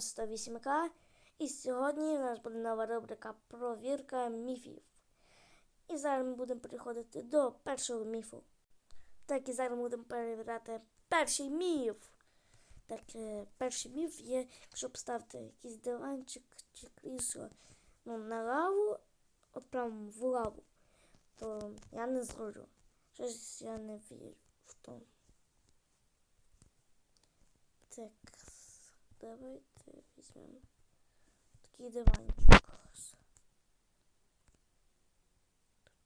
108К. І сьогодні у нас буде нова рубрика Провірка міфів. І зараз ми будемо переходити до першого міфу. Так, і зараз ми будемо перевіряти перший міф. Так, е, перший міф є, якщо поставити якийсь диванчик чи крісло ну, на лаву, от прямо в лаву, то я не зроблю. Щось я не вірю в то. Так, давайте візьмемо такий диванчик.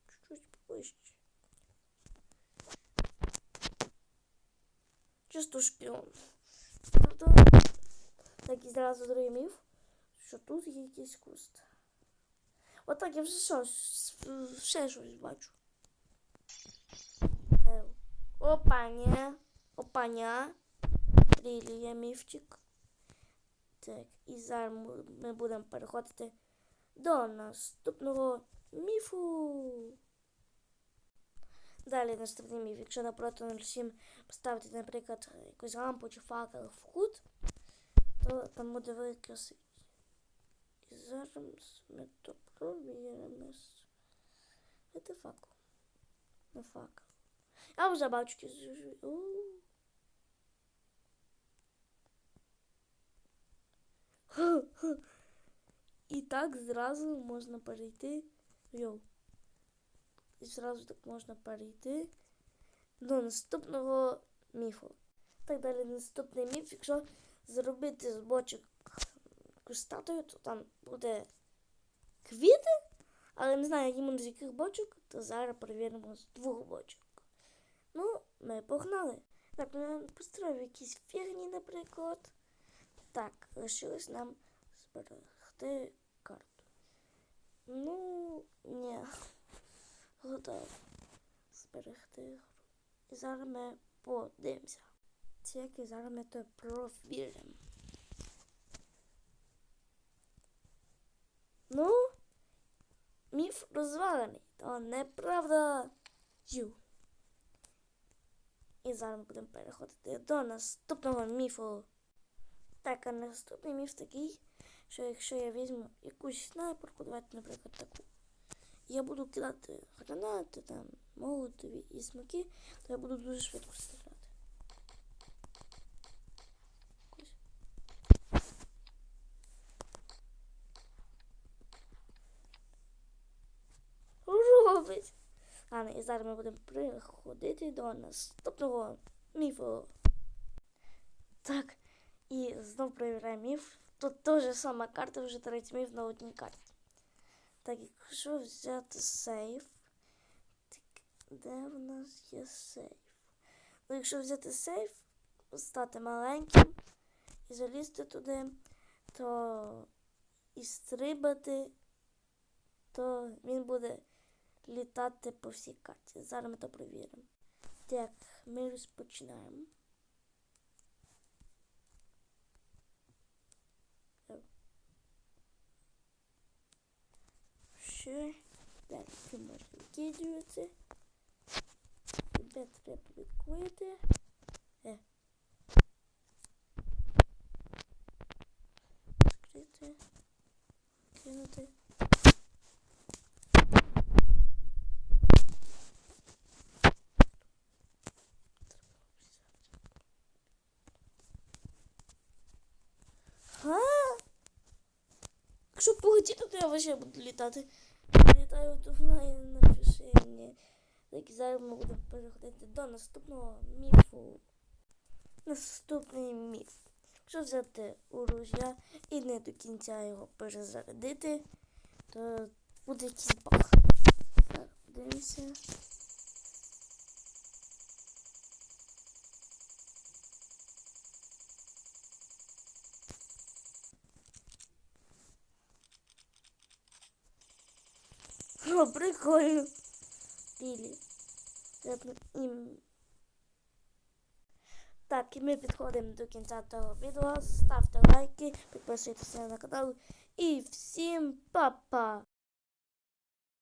Чуть-чуть ближче. Чисто шпіон. Правда? Так і зразу другий міф, що тут є якийсь куст. Отак я вже щось, ще щось бачу. Ев. Опаня. Опаня. Лілія міфчик. Так, і зараз ми- будемо переходити до наступного міфу. Далі наступний міф. Якщо напроти 07 поставити, наприклад, якусь лампу чи факел в кут, то там буде великий світ. І зараз ми то провіримо. Це факел. Не факел. Я вже бачу ті І так зразу можна перейти. Йоу. І зразу так можна перейти до наступного міфу. Так далі наступний міф, якщо зробити з бочок то там буде квіти, але не знаю, іменно з яких бочок, то зараз перевіримо з двох бочок. Ну, ми погнали. Так, ну я построїв якісь фігні, наприклад. Так, лишилось нам зберегти карту. Ну, ні. Готово. Зберегти гру. І зараз ми подивимося. Тільки зараз ми то провіримо. Ну, міф розвалений. То неправда. Ю. І зараз ми будемо переходити до наступного міфу. Так, а наступний міф такий, що якщо я візьму якусь снайперку, давайте, наприклад, таку, я буду кидати гранати, там, молотові і смоки, то я буду дуже швидко стріляти. Робить. Ну, і зараз ми будемо переходити до наступного міфу. Так, і знов перевіряємо міф. Тут теж сама карта, вже третій міф на одній карті. Так, якщо взяти сейф, так, де в нас є сейф? Ну, якщо взяти сейф, стати маленьким і залізти туди, то і стрибати, то він буде літати по всій карті. Зараз ми то перевіримо. Так, ми розпочинаємо. Ти можеш викидувати. Тебе треба відкрити. Е. Відкрити. Кинути. А? Якщо полетіти, то я вообще буду літати. Літаю то знаю напишення. Так і зараз ми будемо переходити до наступного міфу. Наступний міф. Якщо взяти оружя і не до кінця його перезарядити, то буде якийсь. Так, подивимося. О, прикольно. Лілі. Так, ну, і... Так, і ми підходимо до кінця того відео. Ставте лайки, підписуйтесь на канал. І всім па-па!